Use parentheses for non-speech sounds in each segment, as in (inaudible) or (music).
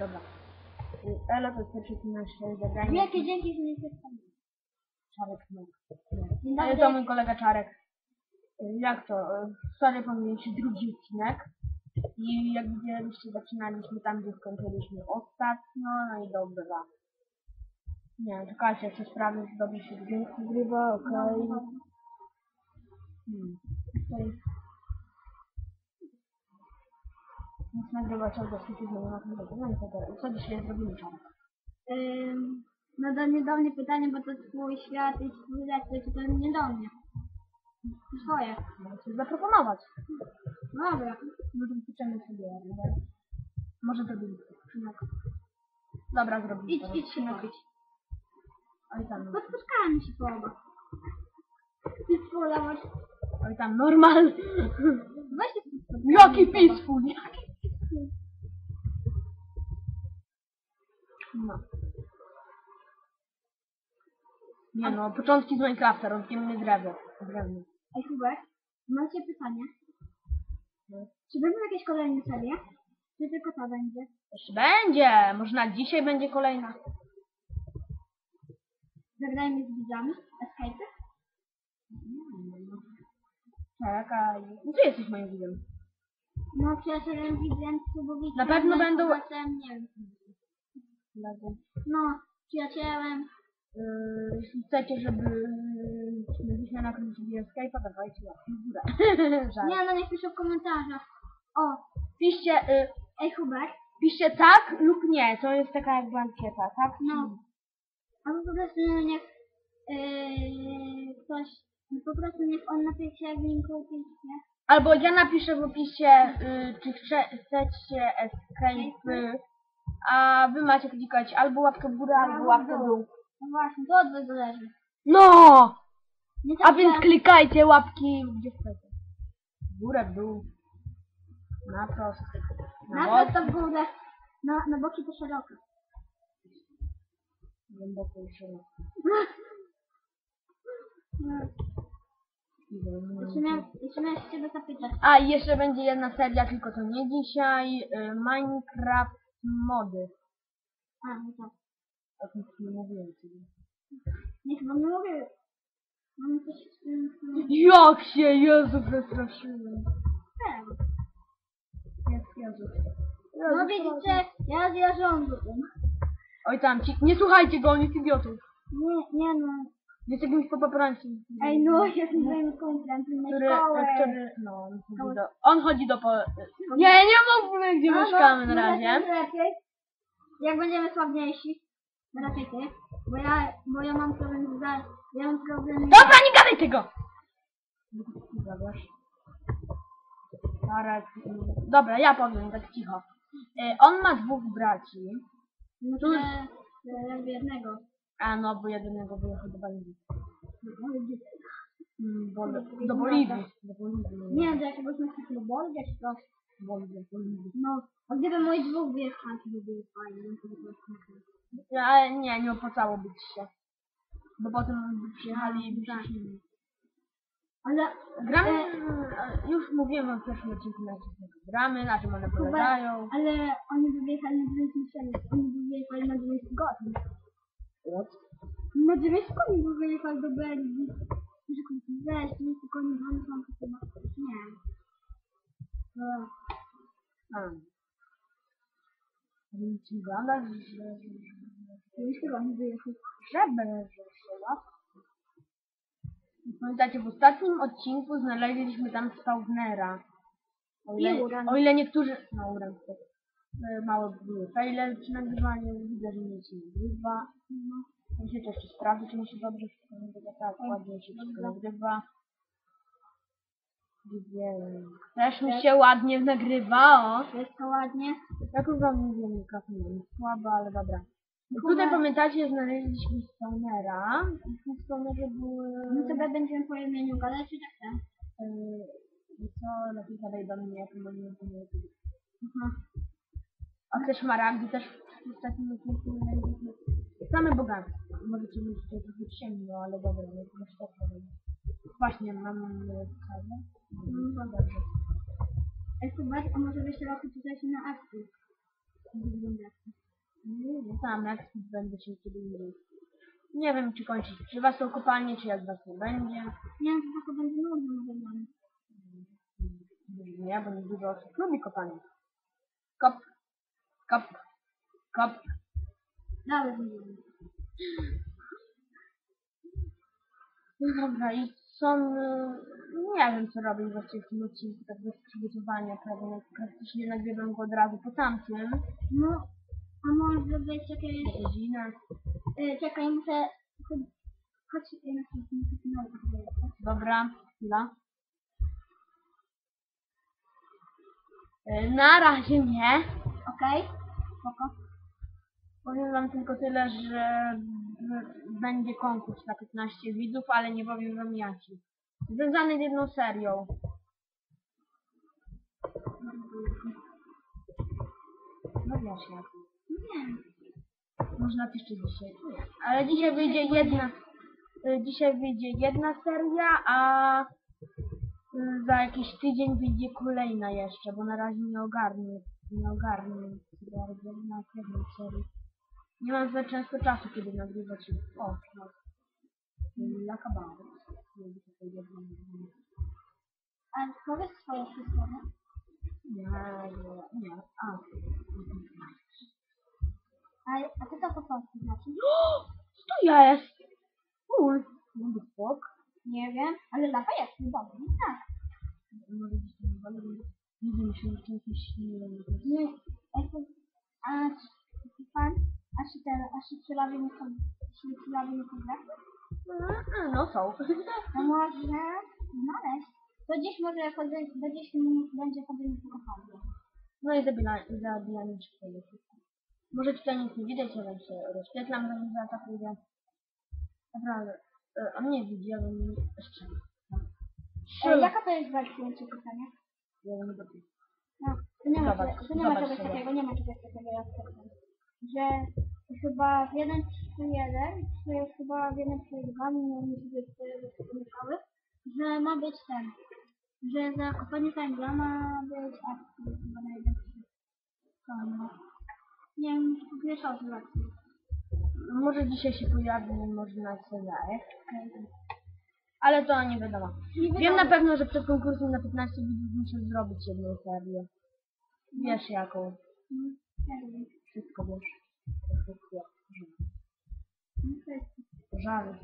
dobra. Y, Elo to jest pierwszy nasze zagranie. Wielkie dzięki, że mnie przedstawiłeś. Czarek, no. Ale dobry. to mój kolega Czarek. Y, Jak to? Y, Wczoraj powinien się drugi odcinek. I jak widzieliście, zaczynaliśmy tam, gdzie skończyliśmy ostatnio. No i dobra. Nie czekajcie, jeszcze sprawdzę, czy dobrze się dźwięk nagrywa, okej. Hmm. Nic nagrywać audiosity, no nie ma tym tego. No co dzisiaj zrobimy, Czarek? Ym, no do mnie, do mnie pytanie, bo to twój świat i twój czy to nie do mnie. Swoje. Mogę coś zaproponować. Dobra. Może wypiszemy sobie, ale... Może zrobimy skrzynek. Dobra, zrobimy Idź, idź się napić. Oj tam, Bo spotkałem się połowa. Ty spróbować. oj tam, normal. Weź się. Jaki peaceful, jaki No. Nie no, początki z Minecrafta, rozwiemy drewno. drewno. Ej, Hubert, mam cię pytanie. Czy będą jakieś kolejne serie? Czy tylko ta będzie? Jeszcze będzie, może na dzisiaj będzie kolejna. Zagrajmy z widzami? Escape? Czekaj, no ty jesteś moim widzem. No, przyjacielem widzem, próbowicem. Na pewno będą- Nie wiem. No, przyjacielem. Yy, jeśli chcecie, żeby żebyśmy nakręcili Escape'a, dawajcie łapki w górę. (laughs) Żart. Nie, no niech piszą w komentarzach. O, Piszcie, y, ej Hubert, piszcie tak lub nie, to jest taka jakby ankieta, tak? No. albo po prostu niech yy, ktoś, no po prostu niech on napisze jak linku pisze. Albo ja napiszę w opisie, y, czy chce, chcecie Escape'y, a wy macie klikać albo łapkę w górę, albo łapkę w dół. No właśnie, to od was zależy. No! Nie A tak, więc klikajcie łapki gdzie chcecie. W górę, w dół. Na prosto. Na na bok. prosto w górę, na, na boki to szeroko. Głęboko i szeroko. No. (laughs) Jeszcze miałem, jeszcze miałem ciebie zapytać. A i jeszcze będzie jedna seria, tylko to nie dzisiaj. Y, Minecraft mody. A, no tak. O tym nie mówiłem sobie. Nie, chyba nie mówię. Mam coś z tym... Jak się Jezu przestraszyłem. Tak. Jak Jezu. No widzicie, ja, ja rządzę tym. Oj tam, ci, nie słuchajcie go, on jest idiotą. Nie, nie no. Jest jakimś popaprańcem. Ej no, jestem moim kumplem, Który, który, no, on chodzi do, on chodzi do po... Nie, nie mówmy, gdzie No, mieszkamy no, na no, razie. lepiej. Jak będziemy sławniejsi, raczej ty, bo ja, bo ja mam problem z... za- Ja mam problem... Dobra, nie gadaj tego! Dobra, ja powiem tak cicho. E, On ma dwóch braci. No to jakby jednego. A no, bo jedynego wyjechał do Boliwii. Mm, Bol do Boliwii. Do Boliwii. Nie, do jakiegoś miasta Globolga czy coś. Boliwii, Boliwii. No, a gdyby moi dwóch wyjechali, to by było fajnie. no to by fajnie. Ja, Ale nie, nie opłacało być się. Bo potem by przyjechali i by Tak. Ale Gramy, E, e, już mówiłem w pierwszym odcinku na gramy, na czym one polegają. Ale oni by wyjechali na 9 miesięcy, oni by wyjechali na 9 tygodni. Na 9 tygodni by wyjechali do Belgii. Że kurczę, weź, 9 tygodni, bo oni są chyba... Nie. No, A. Więc ci gadasz, że... że- 9 tygodni wyjechał. Żeby, że się. Pamiętacie, w ostatnim odcinku znaleźliśmy tam spawnera. O ile, o ile niektórzy... No, uran to e, małe były przy nagrywaniu, widzę, że nic nie nagrywa. Muszę to jeszcze sprawdzić, czy mi się dobrze wszystko nagrywa. Tak, ładnie się wszystko nagrywa. Widzę, też mi się ładnie nagrywa, o. Jest to ładnie. Jak już wam mówiłem, mikrofon jest słaby, ale dobra. Tutaj pamiętacie, znaleźliśmy spawnera. I w tym spawnerze były... My sobie będziemy po imieniu gadać, czy tak ten? Yy, i co, lepiej zadaj do mnie, jak to nie wiem. Aha. A te szmaragdy też w ostatnim odcinku znaleźliśmy. Same bogactwo. Możecie mieć to trochę ciemno, ale dobra, no to masz tak. Właśnie, mam e, kawę. Mm, No dobrze. Ej, Hubert, a może byś trochę tutaj się na akcji? Nie nie znam, jak będę się kiedy. Nie wiem, czy kończyć przy was tą kopalnię, czy jak was nie będzie. Nie wiem, czy to będzie nudno wyglądać. Nie, bo nie dużo osób lubi kopalnię. Kop, kop, kop. Dalej. No dobra, i są... y, Nie wiem, co robić właściwie w tym odcinku, tak bez przygotowania, prawie no, praktycznie nagrywam go od razu po tamtym. No, a może być jakieś... Godzinę. E, czekaj, muszę... chodź- Chodź, na chwilę Dobra, chwila. Y, Na razie nie. Okej? Spoko. Powiem wam tylko tyle, że będzie konkurs na 15 widzów, ale nie powiem wam jaki. Związany z jedną serią. No wiesz jak. Nie. Można jeszcze dzisiaj. Ale dzisiaj wyjdzie jedna. y, Dzisiaj wyjdzie jedna seria, a za jakiś tydzień wyjdzie kolejna jeszcze, bo na razie nie ogarnę. Nie ogarnę bardzo na pewnej serii. Nie mam za często czasu, kiedy nagrywać. O, no. Lakabały. A powiedz swoje wszystko, no? Nie, nie, nie. A. A, a co to po polsku znaczy? Co (gasps) to jest? Cool. No spok. Nie wiem, ale lapa jest, dobrze, no tak. Może gdzieś tam ale nie wiem, czy jeszcze jakieś nie Nie, a to, czy pan, a czy ten, a czy przylawy nie są, czy przylawy nie są? No są. No może znaleźć. To dziś może do dziś m- będzie chodzenie po kopalni. No i zabijanie człowieka. Może tutaj nic nie widać, ale się rozświetlam, zanim zaatakuję. Naprawdę. E, A mnie widzi, ale nie jeszcze. E, jaka to jest wersja czy pytanie? Jeden do pięciu. No, to nie ma, Zobacz, to nie ma zobacz czegoś sobie. takiego, nie ma czegoś takiego jak to. Że chyba w 1 czy 1, czy chyba w 1 czy 2, nie musi być pomykały, że ma być ten, że za kopanie węgla ma być akcja chyba na 1 czy. Nie wiem, pomieszał te akcje. Może dzisiaj się pojawi, może na CZF. Ale to nie wiadomo. Wiem na pewno, że przed konkursem na 15 widzów muszę zrobić jedną serię. Wiesz jaką. Wszystko wiesz. To jest Żary.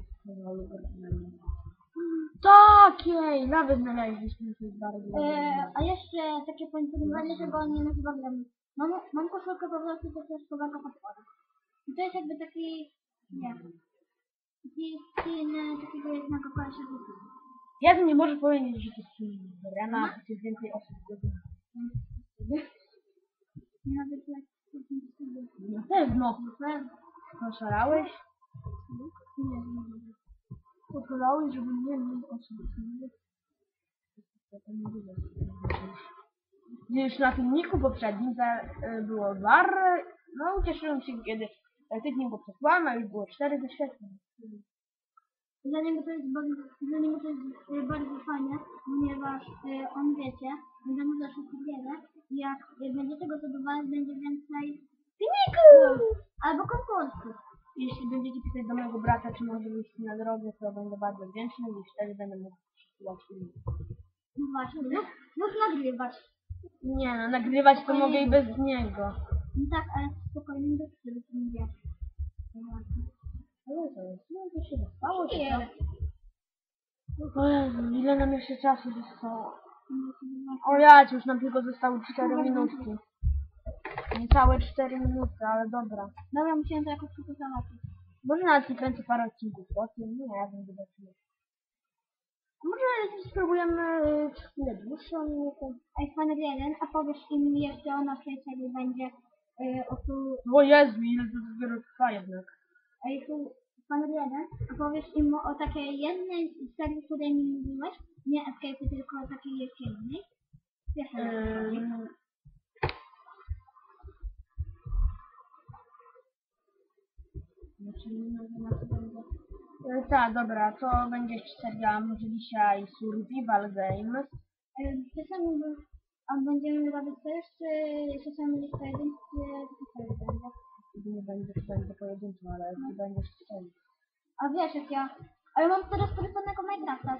Takiej! Nawet znaleźliśmy coś bardzo. E, a jeszcze takie poinformowanie, że go nie nazywa. Mam, mam koszulkę po prostu do środkowego potwora. I to jest jakby taki, nie taki skin e, takiego jednego kolesia YouTube. Ja nie może powiedzieć, że to jest film. Dobra, na to jest więcej osób. Nie nawet jak Na pewno. pewno. Poszalałeś? Nie, nie, nie. Poszalałeś, żeby nie mniej osób. Już na filmiku poprzednim za, y, było bar, no ucieszyłem się, kiedy tydzień go przesłałem, a już było cztery wyświetleń. Dla niego to jest bardzo, dla niego to jest e, bardzo fajne, ponieważ e, on wiecie, będzie mu zaczął karierę i jak, jak będziecie go zadowalać, będzie więcej Filmiku! albo konkursów. Jeśli będziecie pisać do mojego brata, czy może wyjść na drogę, to będę bardzo wdzięczny i wtedy będę mógł przesyłać filmik. No właśnie, lub, lub nagrywać. Nie no, nagrywać to mogę i bez niego. No tak, ale spokojnie do przodu nie wiesz. To się dostało się. O Jezu, ile nam jeszcze czasu zostało? O ja, już nam tylko zostały 4 minutki. Niecałe 4 minuty, ale dobra. Dobra, musiałem to jakoś szybko załatwić. Może nawet nie kręcę parę odcinków po tym, nie wiem, zobaczymy. A Może spróbujemy y, chwilę dłuższą minutę. Ej, Fan 1, a powiesz im jeszcze o naszej serii będzie yy, o tu, O Jezu, ile to dopiero trwa jednak. ej, tu Fan 1, a powiesz im o takiej jednej serii, której mi mówiłeś, nie Escape, tylko o takiej jeszcze jednej. Wiesz? Ym, Znaczy, będzie. E, Tak, dobra, to będzie seria, może dzisiaj Survival Games. Czasami, by- a będziemy robić też, czy czasami jest pojedynczy, będę pojedynczą, ale ty będziesz strzelił. A wiesz jak ja... Ale mam teraz telefonnego Minecrafta.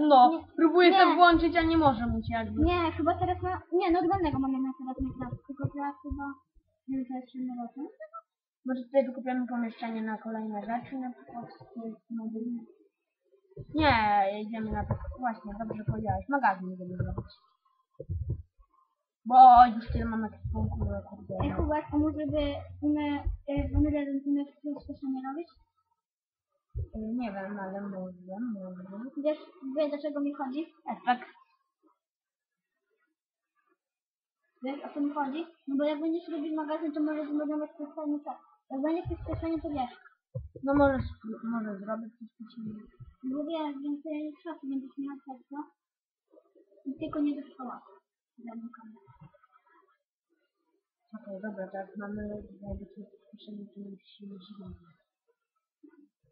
No, Nie, próbuję to nie. włączyć, a nie może mu się jakby. Nie, chyba teraz ma... Nie, normalnego mam jednak teraz Minecraft. Tylko ja chyba... Nie wiem, to jest inny Może tutaj wykupiamy pomieszczenie na kolejne rzeczy, na przykład. Nie, jedziemy na to. Właśnie, dobrze powiedziałeś. Magazyn będziemy zrobić. Bo już tyle mamy ekwipunku, że kurde. Ej, Hubert, a może by umy... y, Mamy jeden umiesz przyspieszenie robić? y, Nie wiem, ale może, może. Wiesz, wiesz do czego mi chodzi? Efekt. Wiesz, o co mi chodzi? No bo jak będziesz robić magazyn, to może zbudować przyspieszenie czas. Jak będzie przyspieszenie, to wiesz. No możesz, może zrobić coś takiego. Bo wiesz, więcej czasu będziesz miał serca. I tylko nie do szkoły. Zamykamy. Okej, dobra, tak mamy jakby przyspieszenie, to musimy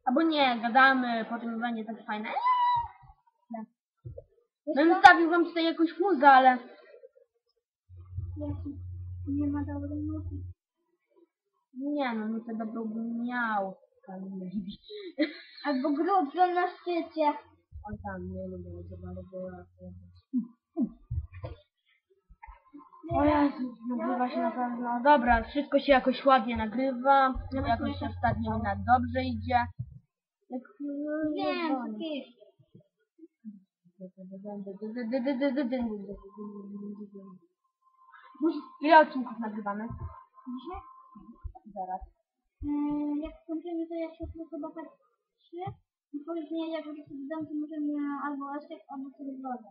Albo nie, gadamy, potem będzie tak fajne. Nie. Wiesz Bym wstawił wam tutaj jakąś muzę, ale nie ma dobrej nuty. nie no, my to dobrą bym miał. Albo grudze na szczycie. Oj tam, nie lubię za bardzo. O Jezu, nagrywa się na pewno. Dobra, wszystko się jakoś ładnie nagrywa. Jakoś ostatnio na dobrze idzie. Jak... Ile odcinków nagrywamy? Dzisiaj? Zaraz. Yy, jak skończymy, to ja się chyba tak trzy. I później, jak już sobie dam, to możemy albo Eszek, albo sobie wodę.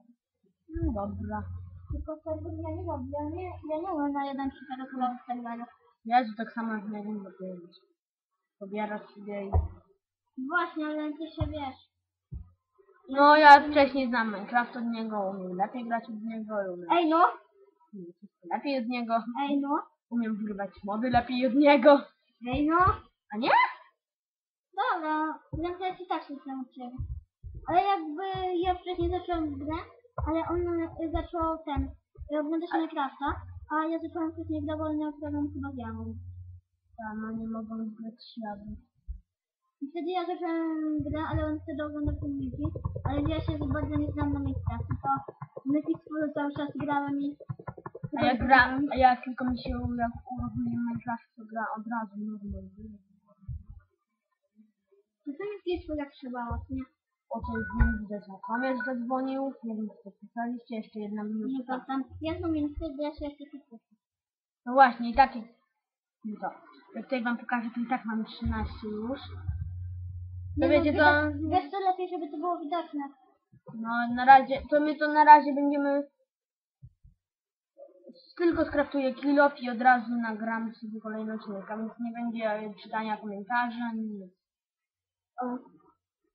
No dobra. Tylko serwer ja nie robię. Ja nie, ja nie umiem na jeden czterokolorowy serwer. Jezu, tak samo jak na nim powiedzieć. Pobierasz sobie i... Właśnie, ale ty się wiesz. No ja wcześniej znam Minecraft od niego, umiem lepiej grać od niego, umiem Ej no, umiem wszystko lepiej od niego, ej no, umiem wgrywać mody lepiej od niego. ej no. A nie? Dobra, wiem, że ja ci tak się nauczyłem. Ale jakby ja wcześniej zacząłem grę, ale on y, zaczął ten, oglądać Minecrafta, a ja wcześniej grę wolną, którą chyba wiałą. Ja, no nie mogą grać śladu. I wtedy ja zacząłem grę, ale on wtedy oglądał filmiki, ale ja się bardzo nie znam na Minecrafcie, to Mythic School cały czas grałem i... A jak gra, a jak tylko mi się jak uruchomi Minecraft, to gra od razu normalnie. To co mi piszło jak trzeba, nie? O co już widzę, że komiesz zadzwonił, nie wiem co pisaliście, jeszcze jedna Nie minuta. pamiętam. Jedną minutę, gdy ja się jeszcze kupię. No właśnie, i tak jak... No to, jak tutaj wam pokażę, to i tak mam 13 już. To wiecie co? no, Wiesz co, lepiej, żeby to było widoczne. No na razie, to my to na razie będziemy... Tylko skraftuję kill off i od razu nagram sobie kolejny odcinek, a więc nie będzie czytania komentarzy, ani nic. O.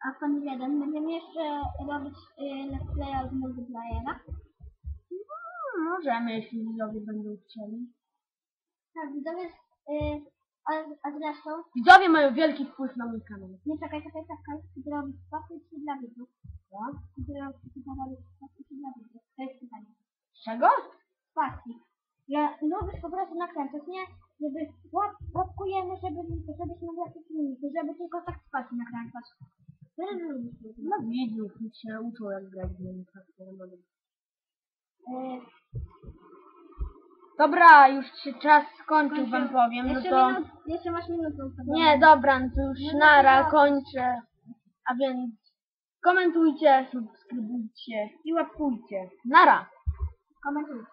A pan jeden, będziemy jeszcze robić y, let's playa z multiplayera. Hmm, możemy, jeśli widzowie będą chcieli. Tak, widzowie, y, a, a zresztą, Widzowie mają wielki wpływ na mój kanał. nie czekaj, czekaj, czekaj, zrobić czy dla widzów? Co? Zrobić czy dla widzów? To jest pytanie. Z czego? Spasy. Ja lubisz po prostu nakręcać, nie? Żeby łap, łapkujemy, żeby, żebyśmy nagrać filmiki, żeby tylko tak spasy nakręcać. Tyle lubisz. No widzów, niech się uczą jak grać w Minecraft. nie mogę. Y, Dobra, już się czas skończył, wam powiem, no jeszcze, to... minut, jeszcze masz minutę. Nie, dobra, no to już No nara, kończę. A więc komentujcie, subskrybujcie i łapkujcie. Nara! Komentujcie.